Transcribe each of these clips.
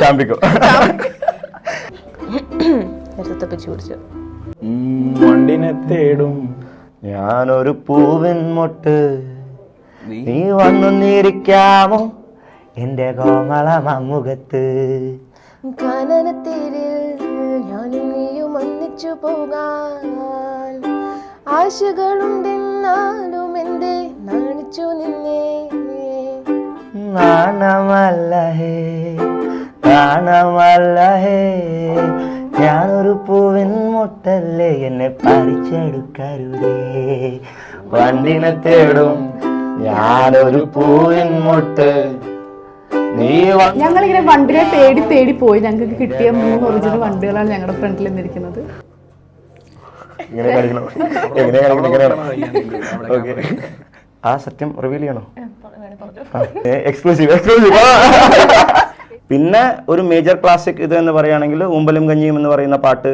ചാമ്പിക്കോ. വണ്ടിനെ തേടും ഞാനൊരു പൂവിൻ മൊട്ട്. നീ വന്നു വന്നൊന്നിരിക്കാമോ എന്റെ കോമള മമ്മുഖത്ത് കാനനത്തേരിൽ ഞാനും നീയും ഒന്നിച്ചു പോകാൻ. ആശകളുണ്ടെന്നാലും എന്തേ നാണിച്ചു നിന്നേ. നാണമല്ല ഹേ നാണമല്ല ഹേ ഞാനൊരു പൂവിൻ മുട്ടല്ലേ എന്നെ പറിച്ചെടുക്കരുതേ. വണ്ടിനെ തേടും ഞാനൊരു പൂവിൻ മുട്ട്. ഞങ്ങളിങ്ങനെ വണ്ടിനെ തേടി തേടി പോയി. ഞങ്ങൾക്ക് കിട്ടിയ മൂന്ന് ഒറിജിനൽ വണ്ടികളാണ് ഞങ്ങളുടെ ഫ്രണ്ടിൽ നിന്നിരിക്കുന്നത്. ഇങ്ങനെ കളിക്കണം. എങ്ങനെ കളിക്കണം? ഇങ്ങനെയാണോ. ഓക്കെ ആ സത്യം റിവീൽ ചെയ്യണോ? എക്സ്ക്ലൂസീവ് എക്സ്ക്ലൂസീവ് പിന്നെ ഒരു മേജർ ക്ലാസിക് ഇത് എന്ന് പറയുകയാണെങ്കിൽ ഊമ്പലും കഞ്ഞിയും എന്ന് പറയുന്ന പാട്ട്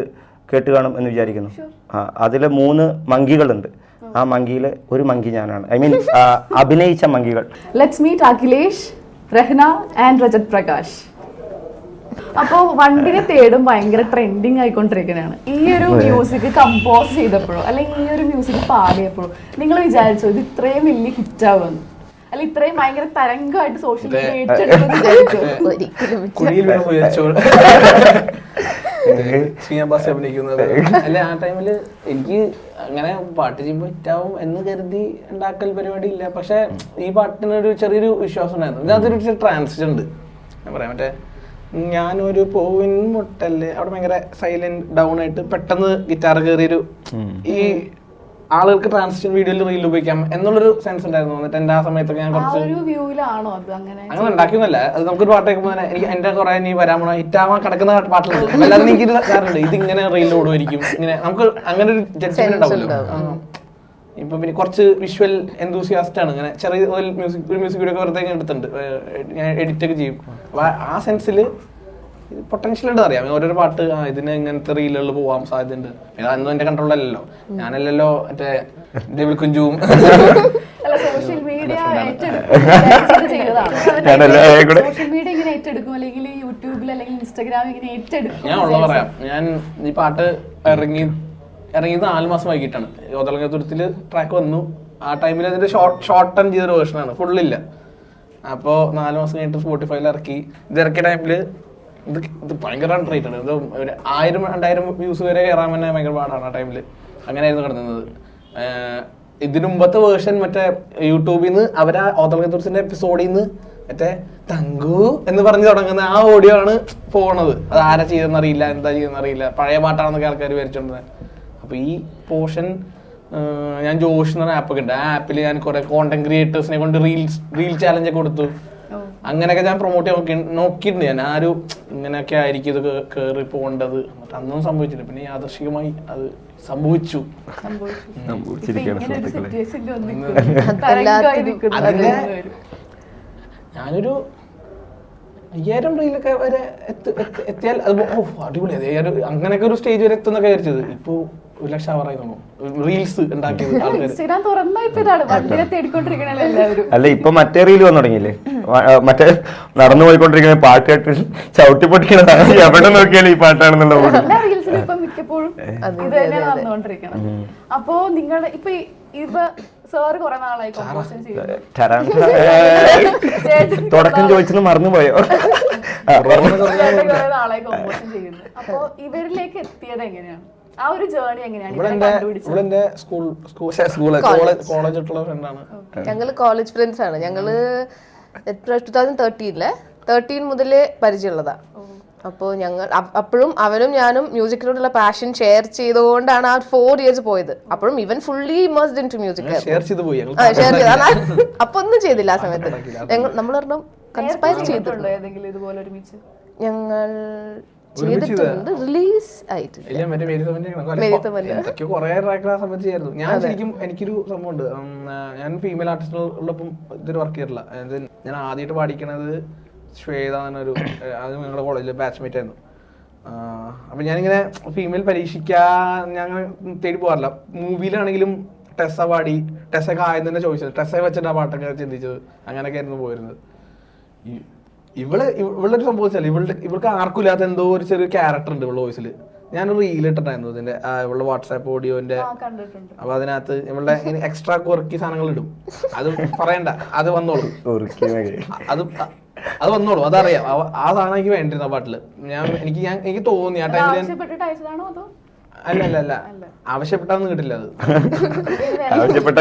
കേട്ട് കാണും എന്ന് വിചാരിക്കുന്നു. ആ അതിൽ മൂന്ന് മങ്കികളുണ്ട്. ആ. മങ്കിയിൽ ഒരു മങ്കി ഞാനാണ്. ഐ മീൻ അഭിനയിച്ച മങ്കികൾ. Let's meet Akhilesh Rahna and Rajat Prakash അപ്പോൾ വണ്ടിനെ തേടും ഭയങ്കര ട്രെൻഡിങ് ആയിക്കൊണ്ടിരിക്കുന്നതാണ് ഈ ഒരു മ്യൂസിക് കമ്പോസ് ചെയ്തപ്പോഴോ അല്ലെങ്കിൽ ഈ ഒരു മ്യൂസിക് പാടിയപ്പോഴോ നിങ്ങൾ വിചാരിച്ചോ ഇത് ഇത്രയും വലിയ ഹിറ്റാവുമെന്ന് അല്ല ഇത്രയും ഭയങ്കര തരംഗമായിട്ട് സോഷ്യൽ അല്ല ആ ടൈമിൽ എനിക്ക് അങ്ങനെ പാട്ട് ചെയ്യുമ്പോൾ ഹിറ്റാവും എന്ന് കരുതി ഉണ്ടാക്കൽ പരിപാടി ഇല്ല. പക്ഷെ ഈ പാട്ടിനൊരു ചെറിയൊരു വിശ്വാസം ഉണ്ടായിരുന്നു. ഇതിനകത്തൊരു ട്രാൻസ്ജെൻഡ് ഉണ്ട് ഞാൻ പറയാം മറ്റേ ഞാനൊരു പൂവിൻ മുട്ടല്ലേ അവിടെ ഭയങ്കര സൈലന്റ് ഡൗൺ ആയിട്ട് പെട്ടെന്ന് ഗിറ്റാർ കയറിയൊരു ഈ ആളുകൾക്ക് ട്രാൻസിഷൻ വീഡിയോയിൽ റീൽ ഉപയോഗിക്കാം എന്നുള്ളൊരു സെൻസ് ഉണ്ടായിരുന്നു. എന്നിട്ട് എന്റെ ആ സമയത്തൊക്കെ ഞാൻ കുറച്ച് ഒരു വ്യൂവിലാണോ അത് അങ്ങനെ? ഉണ്ടാക്കിയൊന്നുമല്ല. അത് നമുക്കൊരു പാട്ട് കേൾക്കുമ്പോൾ തന്നെ എനിക്ക് എന്റെ കുറെ നീ വരാൻ പോണ ഹിറ്റാവാൻ കിടക്കുന്ന പാട്ടുകളുണ്ട് അല്ലാതെ എനിക്ക് ഇത് ഇങ്ങനെ റീൽ ഓടുമായിരിക്കും. ഇങ്ങനെ നമുക്ക് അങ്ങനെ ഒരു ജഡ്ജ്മെന്റ് ഉണ്ടാവുമല്ലോ. ഇപ്പൊ പിന്നെ കുറച്ച് വിഷ്വൽ എന്തൂസിയാസ്റ്റ് ആണ്. ഇങ്ങനെ ചെറിയ ഒരു മ്യൂസിക് ഒരു മ്യൂസിക് വീഡിയോ ഒക്കെ വെറുതെ എടുത്തിട്ടുണ്ട്. ഞാൻ എഡിറ്റ് ഒക്കെ ചെയ്യും. അപ്പൊ ആ- സെൻസിൽ പൊട്ടൻഷ്യൽ ഉണ്ട് അറിയാം. ഓരോരോ പാട്ട് ആ ഇതിന് ഇങ്ങനത്തെ റീലുകളിൽ പോവാൻ സാധ്യതയുണ്ട്. അതൊന്നും എന്റെ കൺട്രോളിലല്ലോ ഞാനല്ലല്ലോ മറ്റേ ഡെവിൾ കുഞ്ചുവും. അല്ല സോഷ്യൽ മീഡിയ ഏറ്റെടുക്കും. ഞാനല്ല, കൂടെ. സോഷ്യൽ മീഡിയ ഇങ്ങനെ ഏറ്റെടുക്കും. അല്ലെങ്കിൽ യൂട്യൂബിൽ അല്ലെങ്കിൽ ഇൻസ്റ്റാഗ്രാമിൽ ഇങ്ങനെ ഏറ്റെടുക്കും. ഞാൻ ഉള്ള പറയാം. ഞാൻ ഈ പാട്ട് ഇറങ്ങി ഇറങ്ങിയത് നാല് മാസം വൈകിട്ടാണ്. യോതളങ്ങത്തുരത്തിൽ ട്രാക്ക് വന്നു. ആ ടൈമിൽ അതിന്റെ ഷോർട്ട് ഷോർട്ട് ടൈം ചെയ്തൊരു വേർഷനാണ് ഫുള്ളില്ല അപ്പോൾ നാല് മാസം കഴിഞ്ഞിട്ട് സ്പോട്ടിഫൈയിൽ ഇറക്കി. ഇത് ഇറക്കിയ ടൈമിൽ ഇത് ഇത് ഭയങ്കര ആണ്. ഇത് ഒരു ആയിരം രണ്ടായിരം വ്യൂസ് വരെ കയറാൻ തന്നെ ഭയങ്കര പാടാണ് ആ ടൈമിൽ അങ്ങനെയായിരുന്നു കിടന്നത്. ഇതിനു മുമ്പത്തെ വേർഷൻ മറ്റേ യൂട്യൂബിൽ നിന്ന് അവരാ ഓതളങ്ങത്തുരത്തിന്റെ എപ്പിസോഡിൽ നിന്ന് മറ്റേ തങ്കു എന്ന് പറഞ്ഞ് തുടങ്ങുന്ന ആ ഓഡിയോ ആണ് പോണത്. അത് ആരാ ചെയ്തെന്നറിയില്ല എന്താ ചെയ്തെന്ന് അറിയില്ല പഴയ പാട്ടാണെന്നൊക്കെ ആൾക്കാർ വിചാരിച്ചോണ്ടിരുന്നത് അപ്പൊ ഈ പോർഷൻ ഞാൻ ജോഷ് എന്ന് പറഞ്ഞ ആപ്പൊക്കെ ഉണ്ട്. ആ ആപ്പിൽ ഞാൻ കുറെ കോണ്ടന്റ് ക്രിയേറ്റേഴ്സിനെ കൊണ്ട് റീൽസ് റീൽ ചാലഞ്ച് ഒക്കെ കൊടുത്തു. അങ്ങനെയൊക്കെ ഞാൻ പ്രൊമോട്ട് ചെയ്യാൻ നോക്കി നോക്കിയിട്ടുണ്ട്. ഞാൻ ആ ഒരു ഇങ്ങനെയൊക്കെ ആയിരിക്കും ഇത് കയറി കേറി പോകേണ്ടത്. എന്നിട്ട് അന്നും സംഭവിച്ചില്ല. പിന്നെ യാദർശികമായി അത് സംഭവിച്ചു. ഞാനൊരു അയ്യായിരം റീലൊക്കെ വരെ എത്തി- എത്തി- എത്തിയാൽ അത് ഓ അടിപൊളി. അയ്യായിരം അങ്ങനെയൊക്കെ ഒരു സ്റ്റേജ് വരെ എത്തുന്നൊക്കെ വിചാരിച്ചത്. ഇപ്പൊ ഒരു ലക്ഷം ആവാറായി റീൽസ് ഉണ്ടാക്കിയത് ഇൻസ്റ്റാഗ്രാം തുറന്നാ ഇപ്പൊ ഇതാണ്. വണ്ടിനെ തേടിക്കൊണ്ടിരിക്കണല്ലോ എല്ലാവരും. അല്ല ഇപ്പൊ മറ്റേ റീൽ വന്നു തുടങ്ങിയില്ലേ? മറ്റേ നടന്നു പോയിക്കൊണ്ടിരിക്കുന്ന പാട്ട് കേട്ട് ചവിട്ടി പൊട്ടിക്കണതാണ്. എവിടെ നോക്കിയാലും ഈ പാട്ടാണെന്നുള്ള ഓടി എല്ലാ റീൽസിലും ഇപ്പൊ മിക്കപ്പോഴും ഇത് തന്നെയാണ് നടന്നുകൊണ്ടിരിക്കണം അപ്പോ നിങ്ങൾ ഇപ്പൊ ഈ- ഇപ്പൊ സാറ് കുറെ നാളായി കോമ്പോസിഷൻ ചെയ്യുന്നു. ടരാൻ ചേട്ടൻ തുടക്കം ചോദിച്ചത് മറന്നുപോയോ? പോയോ കുറെ നാളായി കോമ്പോസിഷൻ ചെയ്യുന്നു. അപ്പോ ഇവരിലേക്ക് എത്തിയത് എങ്ങനെയാണ്? ആ ഒരു ജേർണി എങ്ങനെയാണ്? സ്കൂൾ സ്കൂൾ സ്കൂൾ കോളേജ് ഫ്രണ്ടാണ് ഞങ്ങൾ കോളേജ് ഫ്രണ്ട്സ് ആണ്. ഞങ്ങൾ എത്ര ടൂ തൗസൻഡ് തേർട്ടീനിലെ തേർട്ടീൻ മുതലേ പരിചയമുള്ളതാ. അപ്പോൾ ഞങ്ങൾ അപ്പോഴും അവനും ഞാനും മ്യൂസിക്കിനോടുള്ള പാഷൻ ഷെയർ ചെയ്തുകൊണ്ടാണ് ആ ഫോർ ഇയേഴ്സ് പോയത്. അപ്പോഴും ഇവൻ fully immersed into music share ചെയ്ത് പോയി. ഞങ്ങൾ ഷെയർ ചെയ്തു. അപ്പൊ ഒന്നും ചെയ്തില്ല ആ സമയത്ത്. ഞങ്ങൾ നമ്മൾ പറഞ്ഞു കൺസ്പയർ ചെയ്തു ചെയ്തിട്ടുണ്ടോ ഏതെങ്കിലും ഇതുപോലെ ഒരുമിച്ച്? ഞങ്ങൾ ചെയ്തിട്ടുണ്ട് റിലീസ് ആയിട്ടില്ല. മറ്റേ മേരി കുറെ ഞാൻ ശരിക്കും എനിക്കൊരു സംഭവമുണ്ട്. ഞാൻ ഫീമെയിൽ ആർട്ടിസ്റ്റുകളോടൊപ്പം ഇതൊരു വർക്ക് ചെയ്തിട്ടില്ല. ഞാൻ ആദ്യമായിട്ട് പാടിക്കണത് ശ്വേത എന്നൊരു അത് ഞങ്ങളുടെ കോളേജിലെ ബാച്ച്മേറ്റ് ആയിരുന്നു. അപ്പൊ ഞാനിങ്ങനെ ഫീമെയിൽ പരീക്ഷിക്കാൻ ഞാൻ തേടി പോകാറില്ല. മൂവിയിലാണെങ്കിലും ടെസ പാടി ടെസ്സൊക്കെ ആയത് തന്നെ ചോദിച്ചത്. ടെസ വെച്ചിട്ട് ആ പാട്ടൊക്കെ ചിന്തിച്ചത്. അങ്ങനെയൊക്കെ ആയിരുന്നു പോയിരുന്നത് ഇവൾ ഇവ- ഇവളുടെ ഒരു സംഭവം വെച്ചാൽ ഇവളുടെ ഇവൾക്ക് ആർക്കും ഇല്ലാത്ത എന്തോ ഒരു ചെറിയ ക്യാരക്ടർ ഉണ്ട് ഇവളുടെ വോയിസിൽ ഞാൻ റീൽ ഇട്ടിട്ടായിരുന്നു ഇതിന്റെ ഇവളുടെ വാട്സാപ്പ് ഓഡിയോന്റെ അപ്പൊ അതിനകത്ത് ഇവളുടെ എക്സ്ട്രാ കുറക്കി സാധനങ്ങൾ ഇടും. അത് പറയണ്ട അത് വന്നോളൂ. അത് അത് വന്നോളൂ അതറിയാം. ആ സാധനം എനിക്ക് വേണ്ടിരുന്ന ആ പാട്ടിൽ. ഞാൻ എനിക്ക് ഞാൻ എനിക്ക് തോന്നി ആ ടൈമിൽ ആവശ്യപ്പെട്ടിട്ട് അയച്ചതാണോ അല്ല. അല്ല അല്ല ആവശ്യപ്പെട്ടാന്ന് കിട്ടില്ല അത്. ആവശ്യപ്പെട്ട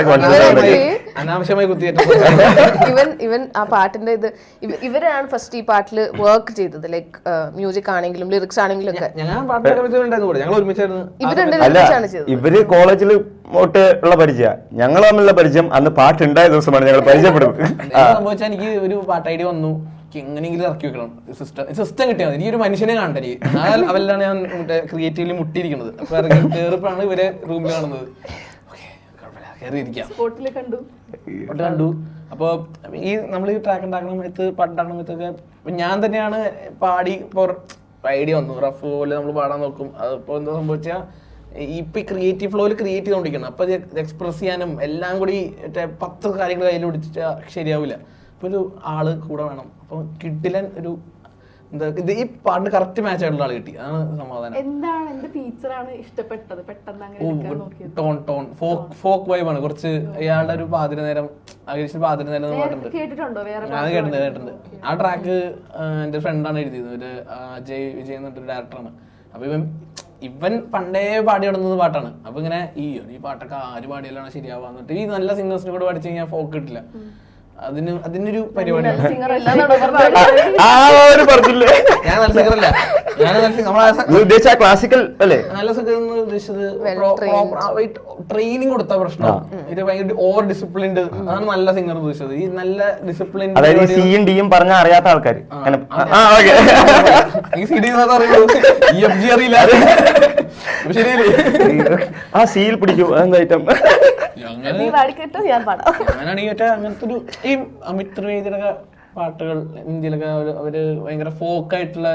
അനാവശ്യമായി കുത്തിയേറ്റ ഇവൻ ഇവൻ ആ പാട്ടിന്റെ ഇത് ഇവ- ഇവരാണ് ഫസ്റ്റ് ഈ പാട്ടിൽ വർക്ക് ചെയ്തത്. ലൈക്ക് മ്യൂസിക് ആണെങ്കിലും ലിറിക്സ് ആണെങ്കിലും ഒക്കെ. ഞാൻ പാട്ട് ഉണ്ടായിരുന്നു കൂടെ. ഞങ്ങൾ ഒരുമിച്ചായിരുന്നു. ഇവർ രണ്ട് അല്ല ലിറിക്സ് ചെയ്തത്. ഇവർ കോളേജിൽ തൊട്ട് ഉള്ള പരിചയ. ഞങ്ങൾ തമ്മിലുള്ള പരിചയം അന്ന് പാട്ടുണ്ടായ ദിവസമാണ് ഞങ്ങൾ പരിചയപ്പെടുന്നത്. എന്താ സംഭവിച്ചാൽ എനിക്ക് ഒരു പാട്ട് ഐഡിയ വന്നു. എനിക്ക് എങ്ങനെയെങ്കിലും ഇറക്കി വെക്കണം. സിസ്റ്റം സിസ്റ്റം കിട്ടിയാൽ മതി. ഒരു മനുഷ്യനെ കാണട്ടെ എനിക്ക് ആ അവരിലാണ് ഞാൻ മറ്റേ ക്രിയേറ്റീവ്ലി മുട്ടിയിരിക്കുന്നത്. അപ്പൊ ഇറങ്ങി കയറിയപ്പോഴാണ് ഇവരെ റൂമിൽ കാണുന്നത്. കണ്ടു. കണ്ടു. അപ്പോൾ ഈ നമ്മൾ ഈ ട്രാക്ക് ഉണ്ടാക്കണ സമയത്ത് പാട്ടുണ്ടാക്കണ സമയത്തൊക്കെ ഞാൻ തന്നെയാണ് പാടി ഇപ്പോൾ ഐഡിയ വന്നു. റഫ് പോലെ നമ്മൾ പാടാൻ നോക്കും. അതിപ്പോൾ എന്താ സംഭവിച്ചാൽ ഇപ്പൊ ഈ ക്രിയേറ്റീവ് ഫ്ലോയിൽ ക്രിയേറ്റ് ചെയ്തോണ്ടിരിക്കണം അപ്പൊ എക്സ്പ്രസ് ചെയ്യാനും എല്ലാം കൂടി മറ്റേ പത്ത് കാര്യങ്ങൾ കയ്യിൽ പിടിച്ചാൽ ശരിയാവില്ല. ഒരു ആൾ കൂടെ വേണം. അപ്പൊ കിഡിലൻ ഒരു എന്താ ഇത് ഈ പാട്ടിന് കറക്റ്റ് മാച്ച് ആയിട്ടുള്ള ആൾ കിട്ടി. അതാണ് സമാധാനം. എന്താണ് എന്ത് ഫീച്ചറാണ് ഇഷ്ടപ്പെട്ടത്? പെട്ടെന്ന് അങ്ങനെ ടോൺ ടോൺ. ഫോക്ക് ഫോക്ക് വൈബാണ് കുറച്ച് ഇയാളുടെ ഒരു പാതിര നേരം അകേഷൻ പാതിര നേരം എന്ന് പാട്ടുണ്ട് കേട്ടിട്ടുണ്ടോ? ഞാൻ കേട്ടിട്ടുണ്ട് കേട്ടിട്ടുണ്ട്. ആ ട്രാക്ക് എന്റെ ഫ്രണ്ടാണ് എഴുതിയത്. ഒരു അജയ് വിജയ് എന്ന് പറഞ്ഞൊരു ഡയറക്ടറാണ് അപ്പൊ ഇവൻ ഇവൻ പണ്ടേ പാടി നടന്നത് പാട്ടാണ്. അപ്പൊ ഇങ്ങനെ ഈ ഈ പാട്ടൊക്കെ ആര് പാടിയാലാണ് ശരിയാവാന്നിട്ട് ഈ നല്ല സിംഗേഴ്സിനെ കൂടെ പഠിച്ചു കഴിഞ്ഞാൽ ഫോക്ക് കിട്ടില്ല. അതിന് അതിനൊരു പരിപാടിയാണ് സിംഗർ ആ ഒരു പറഞ്ഞില്ലേ? ഞാൻ നല്ല സിംഗർ അല്ല ഞാൻ നല്ല നമ്മളെ നീ ഉദ്ദേശിച്ച ക്ലാസിക്കൽ അല്ലേ? നല്ല സിംഗർ എന്ന് ഉദ്ദേശിച്ചത് ട്രെയിനിങ് കൊടുത്ത പ്രശ്നം. ഇത് ഭയങ്കര ഓവർ ഡിസിപ്ലിൻഡ് അതാണ് നല്ല സിംഗർ ഉദ്ദേശിച്ചത്. ഈ നല്ല ഡിസിപ്ലിൻ അതായത് സിയും ഡിയും പറഞ്ഞ അറിയാത്ത ആൾക്കാർ അങ്ങനെ. ആ ഓക്കെ. ഈ C D E F G അറിയില്ല. ശരിയല്ലേ? ആ സിയിൽ പിടിക്കും. അതെന്താ ഐറ്റം അങ്ങനെ നീ പാടിക്കിട്ടോ ഞാൻ പാടാം. അങ്ങനെയാണെങ്കിൽ മറ്റേ അങ്ങനത്തെ ഒരു ഈ അമിത് ത്രിവേദിയുടെ പാട്ടുകൾ ഇന്ത്യയിലൊക്കെ അവർ ഭയങ്കര ഫോക്കായിട്ടുള്ള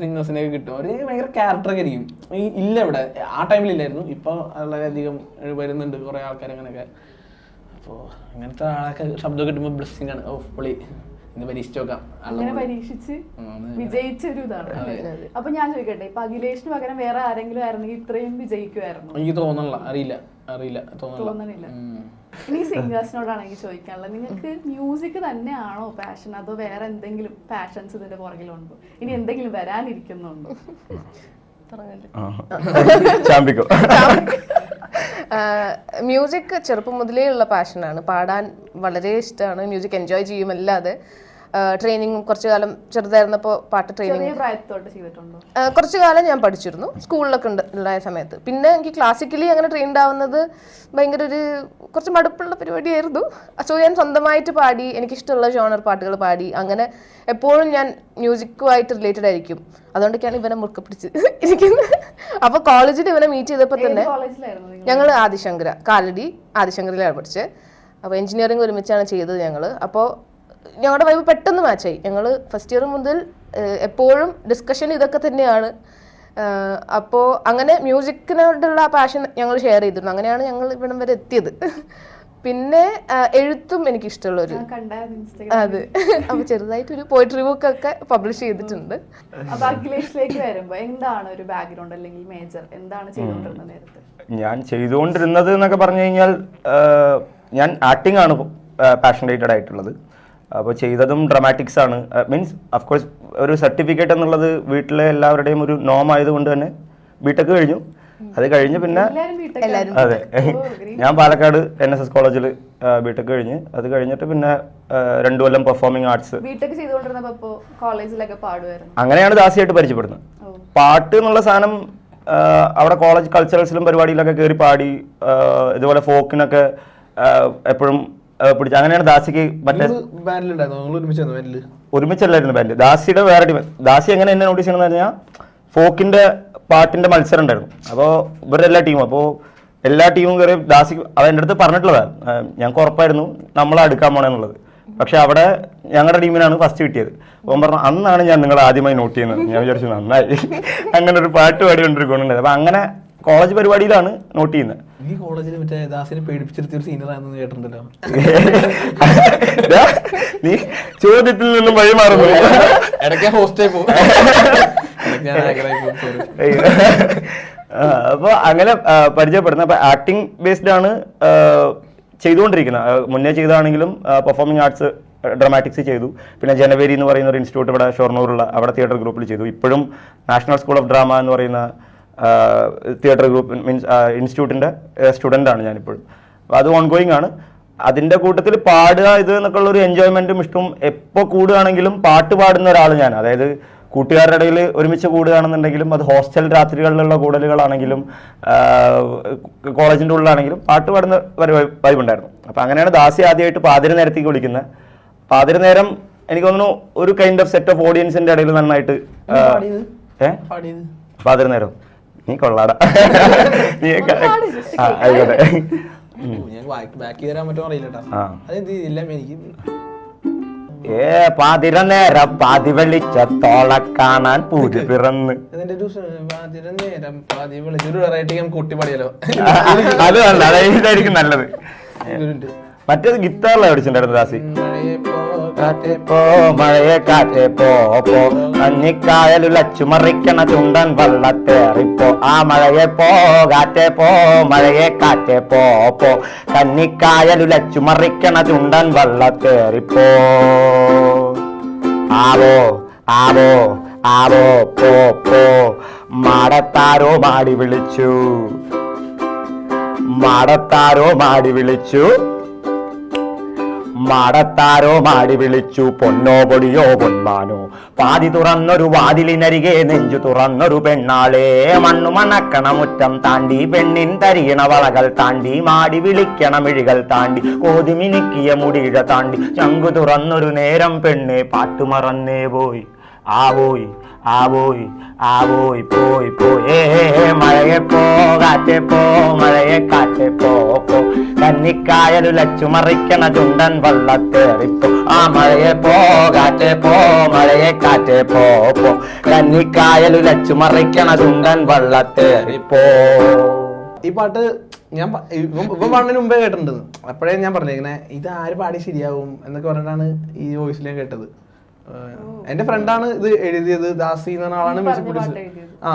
സിംഗേഴ്സിനെയൊക്കെ കിട്ടും. അവർ ഭയങ്കര ക്യാരക്ടറൊക്കെ ആയിരിക്കും. ഈ ഇല്ല ഇവിടെ. ആ ടൈമിൽ ഇല്ലായിരുന്നു. ഇപ്പൊ വളരെയധികം വരുന്നുണ്ട് കുറെ ആൾക്കാർ അങ്ങനെയൊക്കെ. അപ്പോ അങ്ങനത്തെ ആളൊക്കെ ശബ്ദം കിട്ടുമ്പോൾ ബ്ലെസ്സിങ് ആണ്. ഓ പൊളി. ഇന്ന് പരീക്ഷിച്ചോക്കാം അങ്ങനെ പരീക്ഷിച്ച് വിജയിച്ച ഒരു ഇതാണ് അപ്പൊ ഞാൻ ചോദിക്കട്ടെ ഇപ്പൊ അഖിലേഷിന് പകരം വേറെ ആരെങ്കിലും ആയിരുന്നെങ്കിൽ ഇത്രയും വിജയിക്കുമായിരുന്നു? എനിക്ക് തോന്നണില്ല. അറിയില്ല അറിയില്ല തോന്നണില്ല. ഇനി സിംഗേഴ്സിനോടാണ് എനിക്ക് ചോദിക്കാനുള്ളത് നിങ്ങൾക്ക് മ്യൂസിക് തന്നെയാണോ പാഷൻ അതോ വേറെ എന്തെങ്കിലും പാഷൻസ് ഇതിന്റെ പുറകിലുണ്ടോ? ഇനി എന്തെങ്കിലും വരാനിരിക്കുന്നുണ്ടോ? ചാമ്പിക്കോ. മ്യൂസിക് ചെറുപ്പം മുതലേ ഉള്ള പാഷനാണ് പാടാൻ വളരെ ഇഷ്ടമാണ് മ്യൂസിക് എൻജോയ് ചെയ്യും അല്ലാതെ. ട്രെയിനിങ് കുറച്ചു കാലം ചെറുതായിരുന്നപ്പോൾ പാട്ട് ട്രെയിനിങ് കുറച്ചു കാലം ഞാൻ പഠിച്ചിരുന്നു. സ്കൂളിലൊക്കെ ഉണ്ട് ഉണ്ടായ സമയത്ത്. പിന്നെ എനിക്ക് ക്ലാസിക്കലി അങ്ങനെ ട്രെയിൻഡ് ആവുന്നത് ഭയങ്കര ഒരു കുറച്ച് മടുപ്പുള്ള പരിപാടിയായിരുന്നു. സോ ഞാൻ സ്വന്തമായിട്ട് പാടി എനിക്കിഷ്ടമുള്ള ജോണർ പാട്ടുകൾ പാടി അങ്ങനെ എപ്പോഴും ഞാൻ മ്യൂസിക്കുമായിട്ട് റിലേറ്റഡ് ആയിരിക്കും. അതുകൊണ്ടൊക്കെയാണ് ഇവനെ മുറുക്ക പിടിച്ച് ഇരിക്കുന്നത്. അപ്പൊ കോളേജിൽ ഇവനെ മീറ്റ് ചെയ്തപ്പോൾ തന്നെ ഞങ്ങൾ ആദിശങ്കര കാലടി ആദിശങ്കറിലാണ് പഠിച്ചത്. അപ്പോൾ എഞ്ചിനീയറിംഗ് ഒരുമിച്ചാണ് ചെയ്തത് ഞങ്ങൾ അപ്പോൾ ഞങ്ങളുടെ വൈബ് പെട്ടെന്ന് മാച്ചായി ഞങ്ങൾ ഫസ്റ്റ് ഇയർ മുതൽ എപ്പോഴും ഡിസ്കഷൻ ഇതൊക്കെ തന്നെയാണ്. അപ്പോൾ അങ്ങനെ മ്യൂസിക്കിനോടുള്ള പാഷൻ ഞങ്ങൾ ഷെയർ ചെയ്തിരുന്നു. അങ്ങനെയാണ് ഞങ്ങൾ ഇവിടം വരെ എത്തിയത്. പിന്നെ എഴുത്തും എനിക്ക് ഇഷ്ടമുള്ളൊരു അതെ. അപ്പൊ ചെറുതായിട്ട് ഒരു അപ്പോൾ ബുക്ക് ഒക്കെ പബ്ലിഷ് ചെയ്തിട്ടുണ്ട്. അപ്പൊ അഖിലേഷിലേക്ക് വരുമ്പോ എന്താണ് ഒരു ബാക്ക്ഗ്രൗണ്ട് അല്ലെങ്കിൽ മേജർ എന്താണ് ചെയ്തുകൊണ്ടിരുന്നത് നേരത്തെ? ഞാൻ ചെയ്തുകൊണ്ടിരുന്നത് എന്നൊക്കെ പറഞ്ഞു കഴിഞ്ഞാൽ ഞാൻ ആക്ടിംഗ് ആണ് പാഷനേറ്റഡ് ആയിട്ടുള്ളത്. അപ്പോൾ ചെയ്തതും ഡ്രമാറ്റിക്സ് ആണ്. മീൻസ് അഫ്കോഴ്സ് ഒരു സർട്ടിഫിക്കറ്റ് എന്നുള്ളത് വീട്ടിലെ എല്ലാവരുടെയും ഒരു നോം ആയതുകൊണ്ട് തന്നെ ബിടെക് കഴിഞ്ഞു. അത് കഴിഞ്ഞ് പിന്നെ അതെ. ഞാൻ പാലക്കാട് എൻ എസ് എസ് കോളേജിൽ ബിടെക് കഴിഞ്ഞ്. അത് കഴിഞ്ഞിട്ട് പിന്നെ ആഹ്, രണ്ടു കൊല്ലം പെർഫോമിംഗ് ആർട്സ് ബിടെക് ചെയ്തുകൊണ്ടിരുന്നപ്പോ കോളേജിലൊക്കെ പാടുമായിരുന്നു അങ്ങനെയാണ് ദാസിയായിട്ട് പരിചയപ്പെടുന്നത്. പാട്ട് എന്നുള്ള സാധനം അവിടെ കോളേജ് കൾച്ചറൽസിലും പരിപാടിയിലൊക്കെ കയറി പാടി ഇതുപോലെ ഫോക്കിനൊക്കെ എപ്പോഴും പിടിച്ച. അങ്ങനെയാണ് ദാസിക്ക് മറ്റേ ഒരുമിച്ചല്ലായിരുന്നു ബാൻഡ് ദാസിയുടെ വേറെ ടീം. ദാസി എങ്ങനെ എന്നെ നോട്ടീസ് ചെയ്യണമെന്ന് പറഞ്ഞാൽ ഫോക്കിന്റെ പാട്ടിന്റെ മത്സരം ഉണ്ടായിരുന്നു അപ്പോൾ ഇവരുടെ എല്ലാ ടീമും അപ്പോൾ എല്ലാ ടീമും കയറി ദാസി അവ എന്റെ അടുത്ത് പറഞ്ഞിട്ടുള്ളതാണ് ഞങ്ങൾക്ക് ഉറപ്പായിരുന്നു നമ്മൾ അടുക്കാൻ പോണെന്നുള്ളത് പക്ഷെ അവിടെ ഞങ്ങളുടെ ടീമിനാണ് ഫസ്റ്റ് കിട്ടിയത്. അപ്പം പറഞ്ഞു അന്നാണ് ഞാൻ നിങ്ങൾ ആദ്യമായി നോട്ട് ചെയ്യുന്നത്. ഞാൻ വിചാരിച്ചു നന്നായി. അങ്ങനെ ഒരു പാട്ട് പാടി കൊണ്ടിരിക്കുന്നുണ്ടായത് അപ്പം അങ്ങനെ കോളേജ് പരിപാടിയിലാണ് നോട്ട് ചെയ്യുന്നത്. ഈ കോളേജിൽ മറ്റേ ദാസിനെ പേടിപ്പിച്ചിരുത്തിയ ഒരു സീനിയർ ആണെന്ന് കേട്ടിട്ടുണ്ടല്ലോ. നീ ചോദ്യത്തിൽ നിന്നും വഴി മാറുന്നു. ഇടയ്ക്ക് ഹോസ്റ്റേ പോകും. ഞാൻ ആഗ്രഹമായി പോകും. Sorry. അപ്പൊ അങ്ങനെ പരിചയപ്പെടുന്ന പരിചയപ്പെടുന്നത്. അപ്പൊ ആക്ടിങ് ബേസ്ഡ് ആണ് ചെയ്തുകൊണ്ടിരിക്കുന്നത്. മുന്നേ ചെയ്താണെങ്കിലും പെർഫോമിംഗ് ആർട്സ് ഡ്രമാറ്റിക്സ് ചെയ്തു. പിന്നെ ജനുവരി എന്ന് പറയുന്ന ഒരു ഇൻസ്റ്റിറ്റ്യൂട്ട് ഇവിടെ ഷൊർണൂറുള്ള അവിടെ തിയേറ്റർ ഗ്രൂപ്പിൽ ചെയ്തു. ഇപ്പോഴും നാഷണൽ സ്കൂൾ ഓഫ് ഡ്രാമ എന്ന് പറയുന്ന തിയേറ്റർ ഗ്രൂപ്പ് മീൻസ് ഇൻസ്റ്റിറ്റ്യൂട്ടിന്റെ സ്റ്റുഡന്റ് ആണ് ഞാനിപ്പോഴും. അത് ഓൺഗോയിങ് ആണ്. അതിന്റെ കൂട്ടത്തിൽ പാടുക ഇത് എന്നൊക്കെയുള്ളൊരു എൻജോയ്മെന്റും ഒരു എൻജോയ്മെന്റും ഇഷ്ടവും എപ്പോൾ കൂടുകയാണെങ്കിലും പാട്ട് പാടുന്ന ഒരാൾ ഞാൻ. അതായത് കൂട്ടുകാരുടെ ഇടയിൽ ഒരുമിച്ച് കൂടുകയാണെന്നുണ്ടെങ്കിലും അത് ഹോസ്റ്റൽ രാത്രികളിലുള്ള കൂടലുകളാണെങ്കിലും കോളേജിന്റെ ഉള്ളിലാണെങ്കിലും പാട്ട് പാടുന്ന വൈബ് ഉണ്ടായിരുന്നു. അപ്പോൾ അങ്ങനെയാണ് ദാസി ആദ്യമായിട്ട് പാതിര നേരത്തേക്ക് വിളിക്കുന്നത്. പാതിര നേരം എനിക്ക് തോന്നുന്നു ഒരു കൈൻഡ് ഓഫ് സെറ്റ് ഓഫ് ഓഡിയൻസിന്റെ ഇടയിൽ നന്നായിട്ട് ഏഹ് പാതിര നേരം. നീ കൊള്ളാടാ. നീ ആ, ആയിക്കോട്ടെ. ഞാൻ ബാക്കി തരാൻ പറ്റുമോ അറിയില്ല കേട്ടോ ആ. അതെന്ത് ഇല്ല എനിക്ക്? ഏ പാതിര നേരം പാതി വെളിച്ചത്തോള കാണാൻ പൂതി പിറന്ന് അത് നല്ല അതായിരിക്കും നല്ലത്. മറ്റേത് ഗിത്താറിലാണ് പഠിച്ചിട്ടുണ്ടായിരുന്നു ദാസി? മഴയെ പോ, കാറ്റേ പോ മഴയെ കാറ്റേ പോ പോ. കന്നിക്കായലുലച്ചു മറിക്കണ ചുണ്ടൻ വള്ളത്തേറിപ്പോ. ആ മഴയെ പോ കാറ്റേ പോ മഴയെ കാറ്റേ പോ പോ. കന്നിക്കായലുലച്ചു മറിക്കണ ചുണ്ടൻ വള്ളത്തേറിപ്പോ. ആവോ ആവോ ആവോ പോ പോ. മാടത്താരോ മാടി വിളിച്ചു. മാടത്താരോ മാടി വിളിച്ചു. മാടത്താരോ മാടി വിളിച്ചു പൊന്നോ പൊടിയോ പൊന്മാനോ പാതി തുറന്നൊരു വാതിലിനരികെ നെഞ്ചു തുറന്നൊരു പെണ്ണാളെ മണ്ണു മണക്കണ മുറ്റം താണ്ടി പെണ്ണിൻ തരിയണ വളകൾ താണ്ടി മാടി വിളിക്കണ മിഴികൾ താണ്ടി കോതിമിനുക്കിയ മുടിയിഴ താണ്ടി ചങ്കു തുറന്നൊരു നേരം പെണ്ണെ പാട്ടുമറന്നേ പോയി ആ പോയി. ആ പോയി ആ പോയി പോയി പോയി. ഏ മഴയെ പോ കാറ്റെ പോ മഴയെ കാറ്റെ പോ പോ. കന്നിക്കായലുലച്ചു മറിക്കണ ചുണ്ടൻ വള്ളത്തേറിപ്പോ. ആ മഴയെ പോ പോ മഴയെ കാറ്റെ പോ പോ. കന്നിക്കായലുലച്ചു മറിക്കണ ചുണ്ടൻ വള്ളത്തേറിപ്പോ. ഈ പാട്ട് ഞാൻ ഇപ്പൊ പാടിന് മുമ്പേ കേട്ടിട്ടുണ്ട്. അപ്പോഴേ ഞാൻ പറഞ്ഞേ ഇങ്ങനെ ഇത് ആര് പാടി ശരിയാവും? എന്നൊക്കെ പറഞ്ഞിട്ടാണ് ഈ വോയിസിൽ കേട്ടത്. എന്റെ ഫ്രണ്ടാണ് ഇത് എഴുതിയത് ദാസി എന്ന് പറഞ്ഞ ആളാണ് മ്യൂസിക് പ്രൊഡ്യൂസർ ആ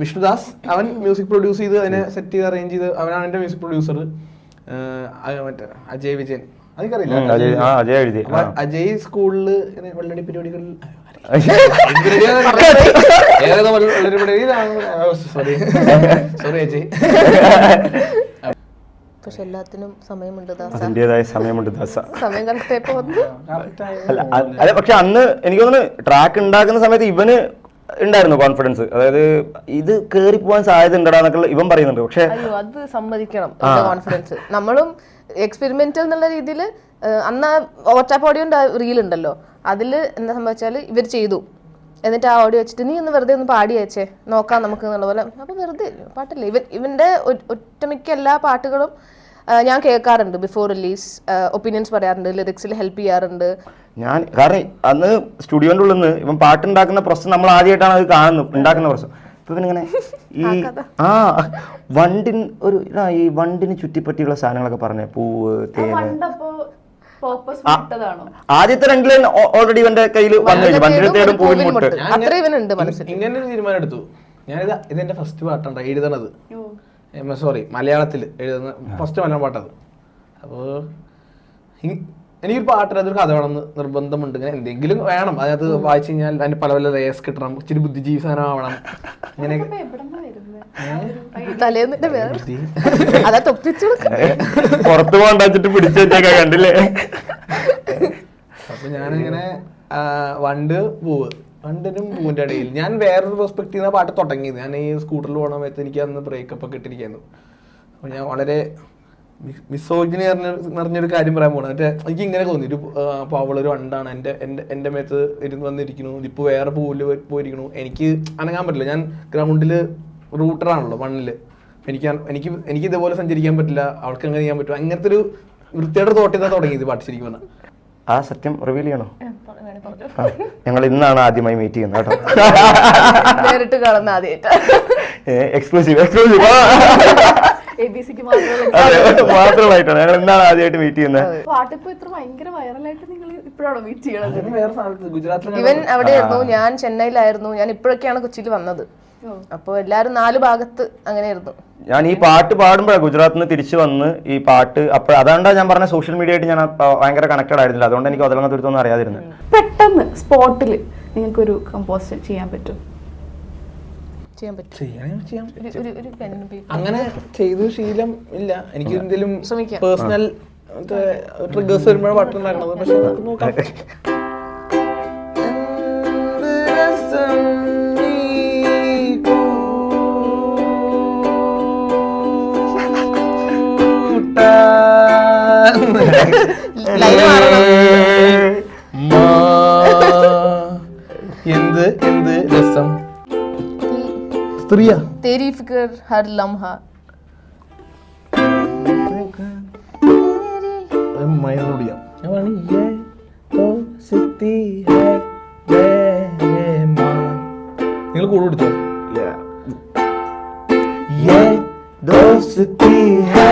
വിഷ്ണുദാസ് അവൻ മ്യൂസിക് പ്രൊഡ്യൂസ് ചെയ്ത് അതിനെ സെറ്റ് ചെയ്ത് അറേഞ്ച് ചെയ്ത് അവനാണ് എന്റെ മ്യൂസിക് പ്രൊഡ്യൂസർ മറ്റേ അജയ് വിജയൻ. അതൊക്കെ അജയ് ആ അജയ് എഴുതി. അജയ് സ്കൂളിൽ ഇങ്ങനെ വെള്ളടി പരിപാടികളിൽ സോറി സോറി അജയ്. പക്ഷെ എല്ലാത്തിനും സമയമുണ്ട് ദാസ. അതിന്റെതായ സമയമുണ്ട് ദാസ. സമയം കറക്റ്റ് ആയപ്പോ വന്നു. അല്ല അല്ല പക്ഷെ അന്ന് എനിക്ക് തോന്നുന്നു ട്രാക്ക് ഉണ്ടാക്കുന്ന സമയത്ത് ഇവന് ഉണ്ടായിരുന്നു കോൺഫിഡൻസ് അതായത് ഇത് കേറി പോകാൻ സാധ്യത ഉണ്ടടാ എന്നൊക്കെ ഇവൻ പറയുന്നുണ്ട്. പക്ഷെ അയ്യോ അത് സമ്മതിക്കണം കോൺഫിഡൻസ് നമ്മളും എക്സ്പെരിമെന്റൽ എന്നുള്ള രീതിയിൽ അന്ന് വാട്സാപ്പ് ഓഡിയോ റീൽ ഉണ്ടല്ലോ. അതിൽ എന്താ സംഭവിച്ചാൽ ഇവർ ചെയ്തു. എന്നിട്ട് ആ ഓഡിയോ വെച്ചിട്ട് നീ ഒന്ന് വെറുതെ ഒന്ന് പാടി അയച്ചേ നോക്കാം നമുക്ക് എന്നുള്ള പോലെ. അപ്പോൾ വെറുതെ പാട്ടില്ല. ഇവൻ ഇവന്റെ ഒറ്റമിക്ക എല്ലാ പാട്ടുകളും ഞാൻ കേൾക്കാറുണ്ട് ബിഫോർ റിലീസ് ഒപ്പീനിയൻസ് പറയാറുണ്ട് ലിറിക്സിൽ ഹെൽപ്പ് ചെയ്യാറുണ്ട്. ഞാൻ കാരണം അന്ന് സ്റ്റുഡിയോന്റെ ഉള്ളിൽ നിന്ന് ഇവൻ പാട്ടുണ്ടാക്കുന്ന പ്രശ്നം നമ്മൾ ആദ്യമായിട്ടാണ് അത് കാണുന്നത് ഉണ്ടാക്കുന്ന പ്രശ്നം. ഇങ്ങനെ ഈ ആ വണ്ടിൻ ഒരു ഈ വണ്ടിന് ചുറ്റിപ്പറ്റിയുള്ള സാധനങ്ങളൊക്കെ പറഞ്ഞേ പൂവ് തേന്. ആദ്യത്തെ രണ്ട് ലൈൻ ഓൾറെഡി ഇവന്റെ കയ്യിൽ വന്നു കഴിഞ്ഞു വണ്ടിയുടെ പൂവിൻ മുട്ട്. അത്ര ഇവനുണ്ട് മനസ്സിൽ ഇങ്ങനെ ഒരു തീരുമാനം എടുത്തു ഞാനിത് ഇതെന്റെ ഫസ്റ്റ് പാട്ടാണ്. എഴുതണത് സോറി മലയാളത്തിൽ എഴുതുന്ന ഫസ്റ്റ് മലയാളം പാട്ടത് അപ്പോൾ എനിക്കൊരു പാട്ടിൽ അതൊരു കഥ വേണമെന്ന് നിർബന്ധമുണ്ട്. ഇങ്ങനെ എന്തെങ്കിലും വേണം. അതായത് വായിച്ചു കഴിഞ്ഞാൽ അതിന് പല പല റേസ് കിട്ടണം. ഇച്ചിരി ബുദ്ധിജീവി സാധനം ആവണം തൊപ്പിച്ചു പുറത്തു പോകണ്ടാച്ചിട്ട് പിടിച്ചു കണ്ടില്ലേ? അപ്പൊ ഞാനിങ്ങനെ വണ്ട് പൂവ്. വണ്ടിനും പൂവിന്റെ ഇടയിൽ. ഞാൻ വേറൊരു പെർസ്പെക്റ്റീവ് ആ പാട്ട് തുടങ്ങിയത്. ഞാൻ ഈ സ്കൂട്ടറിൽ പോകണ സമയത്ത് എനിക്ക് അന്ന് ബ്രേക്കപ്പ് ഒക്കെ ഇട്ടിരിക്കുന്നു അപ്പൊ ഞാൻ വളരെ മിസ്സോജിനി നിറഞ്ഞൊരു കാര്യം പറയാൻ പോകണം മറ്റേ എനിക്ക് ഇങ്ങനെ തോന്നി. ഒരു അപ്പൊ അവളൊരു വണ്ടാണ് എന്റെ എന്റെ എന്റെ മേത്ത് ഇരുന്ന് വന്നിരിക്കുന്നു. ഇപ്പൊ വേറെ പൂവിൽ പോയിരിക്കുന്നു. പോയിരിക്കണു എനിക്ക് അനങ്ങാൻ പറ്റില്ല. ഞാൻ ഗ്രൗണ്ടിൽ റൂട്ടറാണല്ലോ മണ്ണിൽ. എനിക്ക് എനിക്ക് എനിക്ക് ഇതേപോലെ സഞ്ചരിക്കാൻ പറ്റില്ല. അവൾക്ക് എങ്ങനെ ചെയ്യാൻ പറ്റും. അങ്ങനത്തെ ഒരു വൃത്തിയുടെ തുടങ്ങി തുടങ്ങിയത് പാട്ട് ശരിക്കും പറഞ്ഞാൽ ആ സത്യം റിവീൽ ചെയ്യണോ? ഞങ്ങൾ ഇന്നാണ് ആദ്യമായി മീറ്റ് ചെയ്യുന്നത് കേട്ടോ. നേരിട്ട് കാണുന്ന ആദ്യമായിട്ട് എക്സ്ക്ലൂസീവ് എക്സ്ക്ലൂസീവ് മാത്രമായിട്ടാണ്. ഞങ്ങൾ എന്താണ് ആദ്യമായിട്ട് മീറ്റ് ചെയ്യുന്നത്. പാട്ട് ഇപ്പൊ ഇത്ര ഭയങ്കര വൈറലായിട്ട് നിങ്ങൾ ഇപ്പോഴാണോ മീറ്റ് ചെയ്യണത്? അതിന് വേറെ സ്ഥലത്ത് ഗുജറാത്തിൽ ഇവൻ അവിടെയായിരുന്നു ഞാൻ ചെന്നൈയിലായിരുന്നു. ഞാൻ ഇപ്പോഴൊക്കെയാണ് കൊച്ചിയിൽ വന്നത്. അപ്പോൾ എല്ലാരും നാല് ഭാഗത്ത് അങ്ങനെയായിരുന്നു. ഞാൻ ഈ പാട്ട് പാടുമ്പോഴാണ് ഗുജറാത്തിൽ നിന്ന് തിരിച്ചു വന്ന് ഈ പാട്ട് അപ്പോൾ അതാണ്ടാ ഞാൻ പറഞ്ഞ സോഷ്യൽ മീഡിയ ആയിട്ട് ഞാൻ ഭയങ്കര കണക്റ്റഡ് ആയിരുന്നില്ല. അതുകൊണ്ട് എനിക്ക് അതിലൊന്നും തുരുത്തൊന്നും അറിയാതിരുന്നു പെട്ടെന്ന് സ്പോട്ടിൽ നിങ്ങൾക്കൊരു കമ്പോസ് ചെയ്യാൻ പറ്റും ചെയ്യാൻ പറ്റും. ഒരു ഒരു ഒരു pen paper. അങ്ങനെ ചെയ്തു ശീലം ഇല്ല. എനിക്ക് എന്തെങ്കിലും ശ്രമിക്കാം. പേഴ്സണൽ ട്രിഗേഴ്സ് വരുമ്പോഴാണ് പാട്ടുണ്ടായിരുന്നത് പക്ഷെ നമുക്ക് നോക്കാം. Line മാറണം. സ്ത്രീയാ तेरी फिक्र हर लम्हा മൈനോടിയാ നിങ്ങൾ കൂടെ പിടിച്ചോ ये दोस्ती है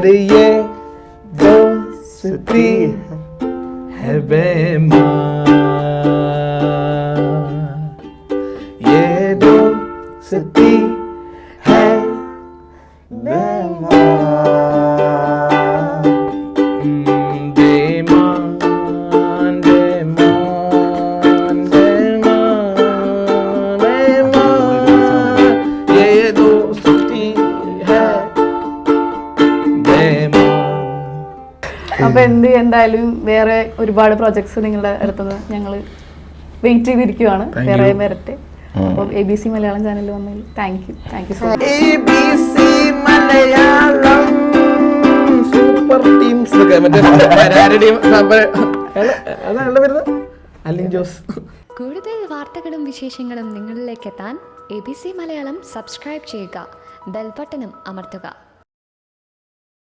मगर ये दोस्ती है बेमा ये दोस्ती അപ്പൊ എന്ത് എന്തായാലും വേറെ ഒരുപാട് പ്രോജക്ട്സ് നിങ്ങളുടെ അടുത്തുനിന്ന് ഞങ്ങൾ വെയിറ്റ് ചെയ്തിരിക്കുവാണ്. വേറെ വരട്ടെ. അപ്പം എ ബി സി മലയാളം ചാനലിൽ വന്നതിൽ thank you thank you so much Malayalam. Super teams Alin Jose. കൂടുതൽ വാർത്തകളും വിശേഷങ്ങളും നിങ്ങളിലേക്ക് എത്താൻ A B C Malayalam subscribe ചെയ്യുക. ബെൽബട്ടനും അമർത്തുക.